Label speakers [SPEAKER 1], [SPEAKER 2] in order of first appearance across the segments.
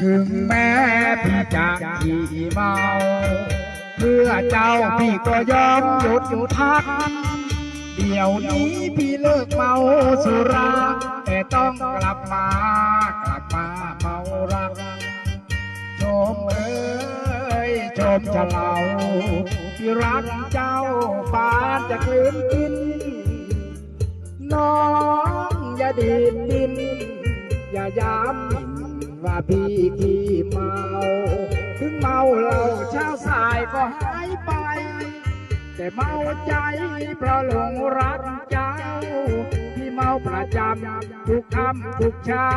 [SPEAKER 1] ถึงแม้พี่จะขี้เมา เพื่อเจ้าพี่ก็ยอมหยุดหยุดพัก เดี๋ยวนี้พี่เลิกเมาสุรา แต่ต้องกลับมากลับมาเมารักชมเอ้ยชมจะเล่าที่รักเจ้าปานจะกลืนกิน น้องอย่าดีดดิน อย่าย้ำหมิ่น ว่าพี่ขี้เมาถึงเมาเหล้าเช้าสายก็หายไป แต่เมาใจเพราะหลงรักเจ้าพี่เมาประจำทุกค่ำทุกเช้า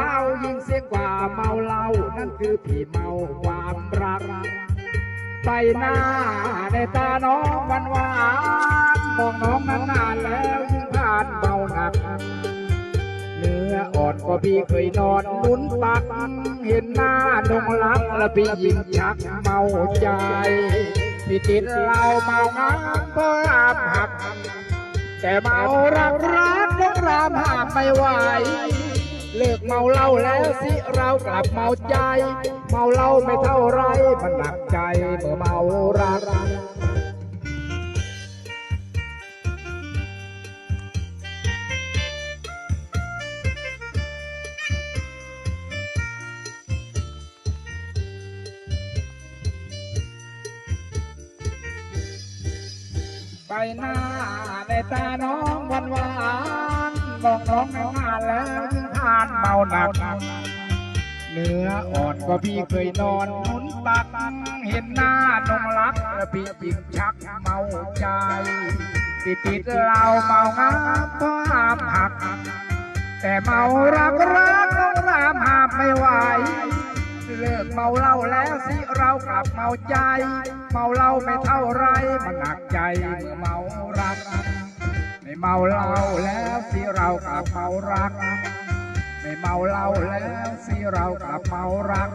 [SPEAKER 1] ยิ่งเสียกว่าเมาเหล้านั่นคือพี่เมาความรักไปหน้าในตาน้องวันหวานมองน้องนาน ก็พี่เคยนอนนุนปัก เห็นหน้านองรักและพี่ยิ่งชักเมาใจ พี่ติดเหล้าเมางานเพราะอามหัก แต่เมารักรักน้องรามหามไม่ไหวเลิกเมาเหล้าแล้วสิเรากลับเมาใจ เมาเหล้าไม่เท่าไรมันหนักใจเมื่อเมารัก ไปหน้าในตาน้องวันหวานบอกน้องนานแล้วถึงผ่านเมาหนักเนื้ออ่อนก็พี่เคยนอนหนุนตักเห็นหน้านงรักและพี่ยิ่งชักเมาใจ ติดติดเหล้าเมางามเพราะห้ามหัก แต่เมารักรักน้องรามห้ามไม่ไหว เลิกเมาเหล้าแล้วสิเรากลับเมาใจ เมาเหล้าไม่เท่าไรมันหนักใจเมื่อเมารัก ไม่เมาเหล้าแล้วสิเรากลับเมารัก ไม่เมาเหล้าแล้วสิเรากลับเมารัก